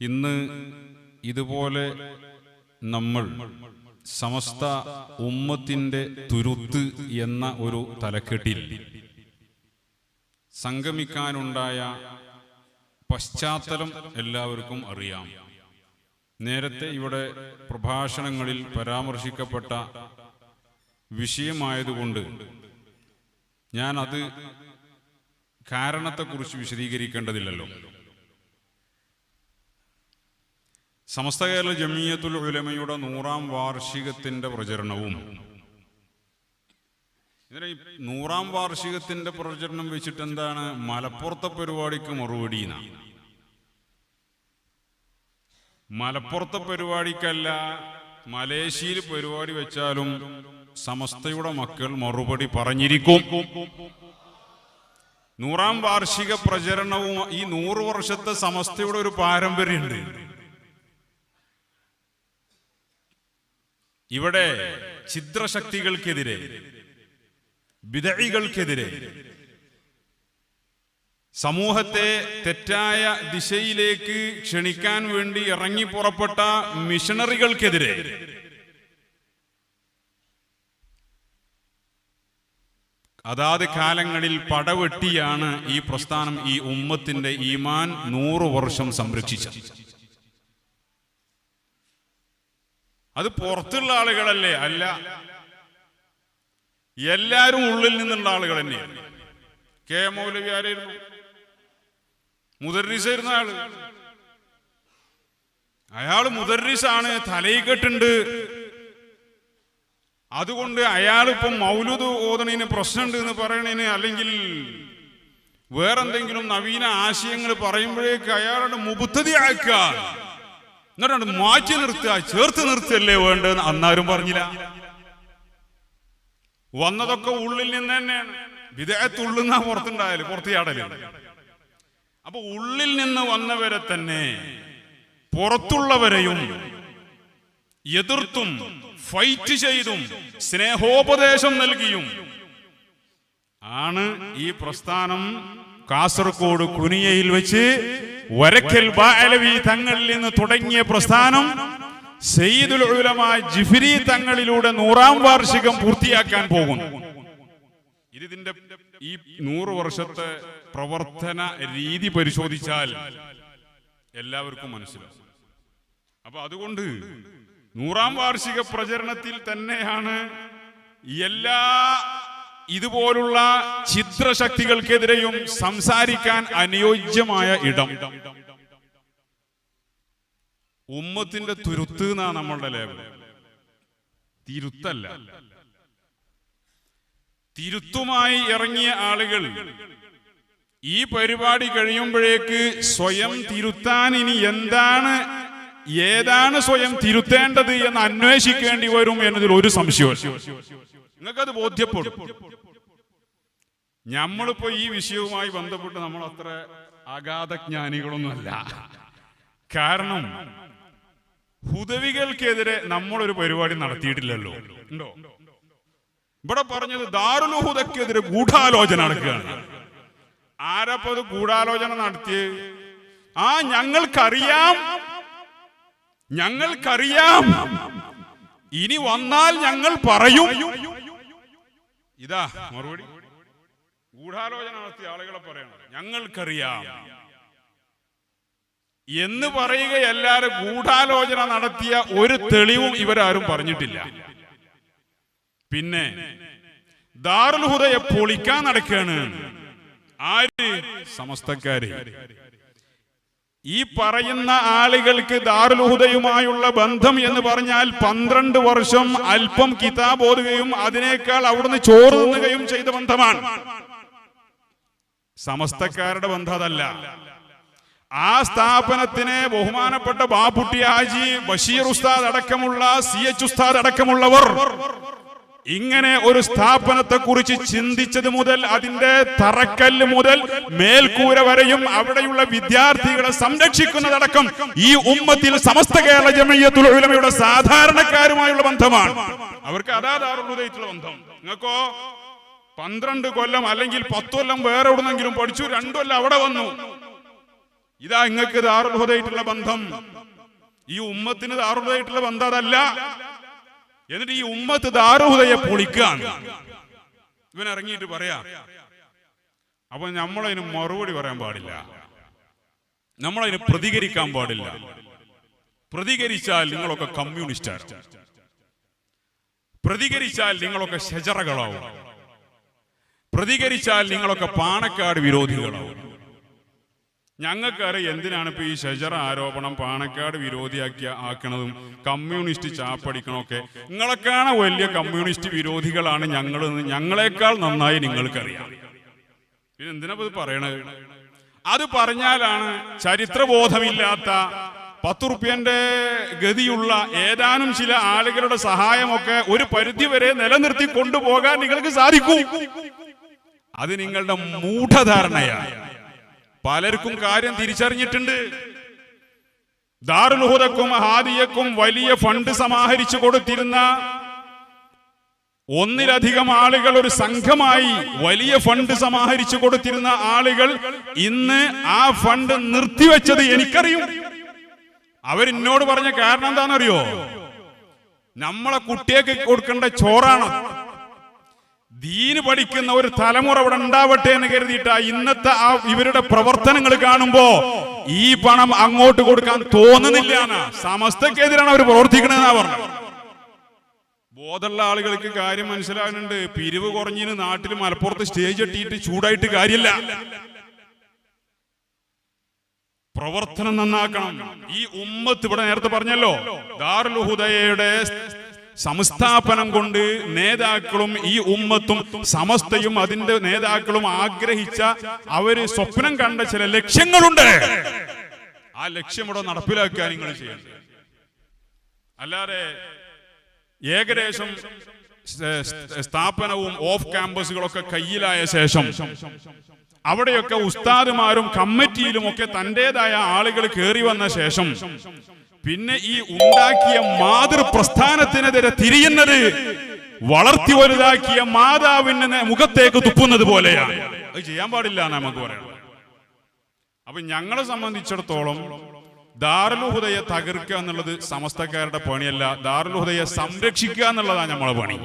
ഇന്ന് ഇതുപോലെ നമ്മൾ സമസ്ത ഉമ്മത്തിന്റെ തുരുത്ത് എന്ന ഒരു തലക്കെട്ടിൽ സംഗമിക്കാനുണ്ടായ പശ്ചാത്തലം എല്ലാവർക്കും അറിയാം. നേരത്തെ ഇവിടെ പ്രഭാഷണങ്ങളിൽ പരാമർശിക്കപ്പെട്ട വിഷയമായതുകൊണ്ട് ഞാൻ അത് കാരണത്തെക്കുറിച്ച് വിശദീകരിക്കേണ്ടതില്ലല്ലോ. സമസ്ത കേരള ജമിയത്തുൽ ഉലമയുടെ നൂറാം വാർഷികത്തിന്റെ പ്രചരണവും. ഇതിന് നൂറാം വാർഷികത്തിന്റെ പ്രചരണം വെച്ചിട്ട് എന്താണ് മലപ്പുറത്തെ പരിപാടിക്ക് മറുപടി മലപ്പുറത്തെ പരിപാടിക്കല്ല മലേഷ്യയിൽ പരിപാടി വെച്ചാലും സമസ്തയുടെ മക്കൾ മറുപടി പറഞ്ഞിരിക്കും. നൂറാം വാർഷിക പ്രചരണവും ഈ നൂറ് വർഷത്തെ സമസ്തയുടെ ഒരു പാരമ്പര്യമുണ്ട്. ഇവിടെ ഛിദ്രശക്തികൾക്കെതിരെ വിദഴികൾക്കെതിരെ സമൂഹത്തെ തെറ്റായ ദിശയിലേക്ക് ക്ഷണിക്കാൻ വേണ്ടി ഇറങ്ങി പുറപ്പെട്ട മിഷണറികൾക്കെതിരെ അതാത് കാലങ്ങളിൽ പടവെട്ടിയാണ് ഈ പ്രസ്ഥാനം ഈ ഉമ്മത്തിന്റെ ഈമാൻ നൂറു വർഷം സംരക്ഷിച്ചത്. അത് പുറത്തുള്ള ആളുകളല്ലേ? അല്ല. എല്ലാരും ഉള്ളിൽ നിന്നുള്ള ആളുകൾ തന്നെയാണ്. കെ മൗലവി ആരായിരുന്നു? മുദർരീസായിരുന്ന ആൾ. അയാൾ മുദർരീസാണ് തലയിൽ കെട്ടുണ്ട് അതുകൊണ്ട് അയാൾ മൗലൂദ് ഓതണതിന് പ്രശ്നമുണ്ട് എന്ന് പറയണേന് അല്ലെങ്കിൽ വേറെന്തെങ്കിലും നവീന ആശയങ്ങൾ പറയുമ്പോഴേക്ക് അയാളുടെ മുബുദ്ധതി ആക്കുക. എന്നിട്ടാണ് മാറ്റി നിർത്തുക. ചേർത്ത് നിർത്തിയല്ലേ വേണ്ടതെന്ന് അന്നാരും പറഞ്ഞില്ല. വന്നതൊക്കെ ഉള്ളിൽ നിന്ന് തന്നെയാണ്. വിദേഹത്ത് ഉള്ളുന്ന പുറത്തുണ്ടായാൽ പുറത്ത് ചാടൽ. അപ്പൊ ഉള്ളിൽ നിന്ന് വന്നവരെ തന്നെ പുറത്തുള്ളവരെയും എതിർത്തും ഫൈറ്റ് ചെയ്തും സ്നേഹോപദേശം നൽകിയും ആണ് ഈ പ്രസ്ഥാനം കാസർഗോഡ് കുനിയയിൽ വെച്ച് വരക്കൽ ബാലവി തങ്ങളിൽ നിന്ന് തുടങ്ങിയ പ്രസ്ഥാനം സെയ്ദുൽ ഉലമ ജിഫിരി തങ്ങളിലൂടെ നൂറാം വാർഷികം പൂർത്തിയാക്കാൻ പോകുന്നു. ഇതിന്റെ ഈ നൂറ് വർഷത്തെ പ്രവർത്തന രീതി പരിശോധിച്ചാൽ എല്ലാവർക്കും മനസ്സിലാവും. അപ്പൊ അതുകൊണ്ട് നൂറാം വാർഷിക പ്രചരണത്തിൽ തന്നെയാണ് എല്ലാ ഇതുപോലുള്ള ചിത്രശക്തികൾക്കെതിരെയും സംസാരിക്കാൻ അനുയോജ്യമായ ഇടം. ഉമ്മത്തിന്റെ തുരുത്ത് എന്നാ നമ്മളുടെ ലേബൽ. തിരുത്തല്ല. തിരുത്തുമായി ഇറങ്ങിയ ആളുകൾ ഈ പരിപാടി കഴിയുമ്പോഴേക്ക് സ്വയം തിരുത്താൻ ഇനി എന്താണ് ഏതാണ് സ്വയം തിരുത്തേണ്ടത് എന്ന് അന്വേഷിക്കേണ്ടി വരും എന്നതിൽ ഒരു സംശയവും നിങ്ങൾക്കത് ബോധ്യപ്പെടും. നമ്മളിപ്പോ ഈ വിഷയവുമായി ബന്ധപ്പെട്ട് നമ്മൾ അത്ര അഗാധജ്ഞാനികളൊന്നുമല്ല. കാരണം ഹുദവികൾക്കെതിരെ നമ്മളൊരു പരിപാടി നടത്തിയിട്ടില്ലല്ലോ. ഇവിടെ പറഞ്ഞത് ദാരുലുഹുദക്കെതിരെ ഗൂഢാലോചന നടക്കുകയാണ്. ആരപ്പോ അത് ഗൂഢാലോചന നടത്തി ആ ഞങ്ങൾക്കറിയാം. ഞങ്ങൾക്കറിയാം. ഇനി വന്നാൽ ഞങ്ങൾ പറയും. ഇതാ മറുപടി. ഗൂഢാലോചന നടത്തിയ ആളുകളെ പറയണം. ഞങ്ങൾക്കറിയാം. എന്ന് പറയുകയല്ലാതെ ഗൂഢാലോചന നടത്തിയ ഒരു തെളിവും ഇവരാരും പറഞ്ഞിട്ടില്ല. പിന്നെ ദാറുൽ ഹുദയെ പൊളിക്കാൻ നടക്കുകയാണ് ആര്? സമസ്തക്കാര്. ഈ പറയുന്ന ആളുകൾക്ക് ദാറുൽഹുദയുമായുള്ള ബന്ധം എന്ന് പറഞ്ഞാൽ പന്ത്രണ്ട് വർഷം അല്പം കിതാബ് ഓതുകയും അതിനേക്കാൾ അവിടുന്ന് ചോറ് തിന്നുകയും ചെയ്ത ബന്ധമാണ്. സമസ്തക്കാരുടെ ബന്ധം അതല്ല. ആ സ്ഥാപനത്തിനെ ബഹുമാനപ്പെട്ട ബാപ്പുട്ടി ഹാജി ബഷീർ ഉസ്താദ് അടക്കമുള്ള സി എച്ച് ഉസ്താദ് അടക്കമുള്ളവർ ഇങ്ങനെ ഒരു സ്ഥാപനത്തെ കുറിച്ച് ചിന്തിച്ചത് മുതൽ അതിന്റെ തറക്കല്ല് മുതൽ മേൽക്കൂര വരെയും അവിടെയുള്ള വിദ്യാർത്ഥികളെ സംരക്ഷിക്കുന്നതടക്കം ഈ ഉമ്മത്തിൽ സമസ്ത കേരള ജമയ്യത്തുൽ ഉലമയുടെ സാധാരണക്കാരുമായുള്ള ബന്ധമാണ്. അവർക്ക് അതാധാറുള്ളതായിട്ടുള്ള ബന്ധം. നിങ്ങൾക്കോ പന്ത്രണ്ട് കൊല്ലം അല്ലെങ്കിൽ പത്ത് കൊല്ലം വേറെ എവിടുന്നെങ്കിലും പഠിച്ചു രണ്ടു കൊല്ലം അവിടെ വന്നു. ഇതാ നിങ്ങൾക്ക് ദാറുൽഹുദയായിട്ടുള്ള ബന്ധം. ഈ ഉമ്മത്തിന് ദാറുൽഹുദയായിട്ടുള്ള ബന്ധം അതല്ല. എന്നിട്ട് ഈ ഉമ്മത്ത് ദാരുഹുദയെ പൊളിക്കുകയാണ്. ഇവൻ ഇറങ്ങിയിട്ട് പറയാ അപ്പൊ നമ്മളതിന് മറുപടി പറയാൻ പാടില്ല. നമ്മളതിന് പ്രതികരിക്കാൻ പാടില്ല. പ്രതികരിച്ചാൽ നിങ്ങളൊക്കെ കമ്മ്യൂണിസ്റ്റാണ് പ്രതികരിച്ചാൽ നിങ്ങളൊക്കെ ഷജറകളാവും. പ്രതികരിച്ചാൽ നിങ്ങളൊക്കെ പാണക്കാട് വിരോധികളാവും. ഞങ്ങൾക്കറിയാം എന്തിനാണ് ഇപ്പൊ ഈ ഷജറ ആരോപണം പാണക്കാട് വിരോധിയാക്കി ആക്കണതും കമ്മ്യൂണിസ്റ്റ് ചാപ്പടിക്കണമൊക്കെ. നിങ്ങളൊക്കെയാണ് വലിയ കമ്മ്യൂണിസ്റ്റ് വിരോധികളാണ് ഞങ്ങൾ ഞങ്ങളെക്കാൾ നന്നായി നിങ്ങൾക്കറിയാം. പിന്നെ എന്തിനാ ഇത് പറയണത്? അത് പറഞ്ഞാലാണ് ചരിത്രബോധമില്ലാത്ത പത്ത് റുപ്യന്റെ ഗതിയുള്ള ഏതാനും ചില ആളുകളുടെ സഹായമൊക്കെ ഒരു പരിധി വരെ നിലനിർത്തി കൊണ്ടുപോകാൻ നിങ്ങൾക്ക് സാധിക്കും. അത് നിങ്ങളുടെ മൂഢധാരണയാണ്. പലർക്കും കാര്യം തിരിച്ചറിഞ്ഞിട്ടുണ്ട്. ദാറുൽഹുദക്കും ഹാദിയക്കും വലിയ ഫണ്ട് സമാഹരിച്ചു കൊടുത്തിരുന്ന ഒന്നിലധികം ആളുകൾ ഒരു സംഘമായി വലിയ ഫണ്ട് സമാഹരിച്ചു കൊടുത്തിരുന്ന ആളുകൾ ഇന്ന് ആ ഫണ്ട് നിർത്തിവെച്ചത് എനിക്കറിയും. അവരെന്നോട് പറഞ്ഞ കാരണം എന്താണെന്നറിയോ? നമ്മളെ കുട്ടിയൊക്കെ കൊടുക്കേണ്ട ചോറാണ്. ദീന് പഠിക്കുന്ന ഒരു തലമുറ ഇവിടെ ഉണ്ടാവട്ടെ എന്ന് കരുതിയിട്ട് ഇന്നത്തെ ആ ഇവരുടെ പ്രവർത്തനങ്ങൾ കാണുമ്പോ ഈ പണം അങ്ങോട്ട് കൊടുക്കാൻ തോന്നുന്നില്ല. സമസ്തക്കെതിരാണ് അവർ പ്രവർത്തിക്കണെന്നാ പറഞ്ഞത്. ബോധമുള്ള ആളുകൾക്ക് കാര്യം മനസ്സിലാകുന്നുണ്ട്. പിരിവ് കുറഞ്ഞിന് നാട്ടിൽ മലപ്പുറത്ത് സ്റ്റേജ് എട്ടിയിട്ട് ചൂടായിട്ട് കാര്യമില്ല. പ്രവർത്തനം നന്നാക്കണം. ഈ ഉമ്മത്ത് ഇവിടെ നേരത്തെ പറഞ്ഞല്ലോ ദാറുൽ ഹുദയയുടെ സംസ്ഥാപനം കൊണ്ട് നേതാക്കളും ഈ ഉമ്മത്തും സമസ്തയും അതിന്റെ നേതാക്കളും ആഗ്രഹിച്ച അവർ സ്വപ്നം കണ്ട ചില ലക്ഷ്യങ്ങളുണ്ട്. ആ ലക്ഷ്യം ഇവിടെ നടപ്പിലാക്കുക നിങ്ങൾ ചെയ്യണം അല്ലാതെ ഏകദേശം സ്ഥാപനവും ഓഫ് ക്യാമ്പസുകളൊക്കെ കയ്യിലായ ശേഷം അവിടെയൊക്കെ ഉസ്താദുമാരും കമ്മിറ്റിയിലും ഒക്കെ തന്റേതായ ആളുകൾ കയറി വന്ന ശേഷം പിന്നെ ഈ ഉണ്ടാക്കിയ മാതൃ പ്രസ്ഥാനത്തിനെതിരെ തിരിയുന്നത് വളർത്തി വലുതാക്കിയ മാതാവിന് മുഖത്തേക്ക് തുപ്പുന്നത് പോലെയാണ്. അത് ചെയ്യാൻ പാടില്ല നമുക്ക് പറയാം അപ്പൊ ഞങ്ങളെ സംബന്ധിച്ചിടത്തോളം ദാറുൽഹുദയെ തകർക്കുക എന്നുള്ളത് സമസ്തക്കാരുടെ പണിയല്ല. ദാറുൽഹുദയെ സംരക്ഷിക്കുക എന്നുള്ളതാണ് നമ്മളെ പണി.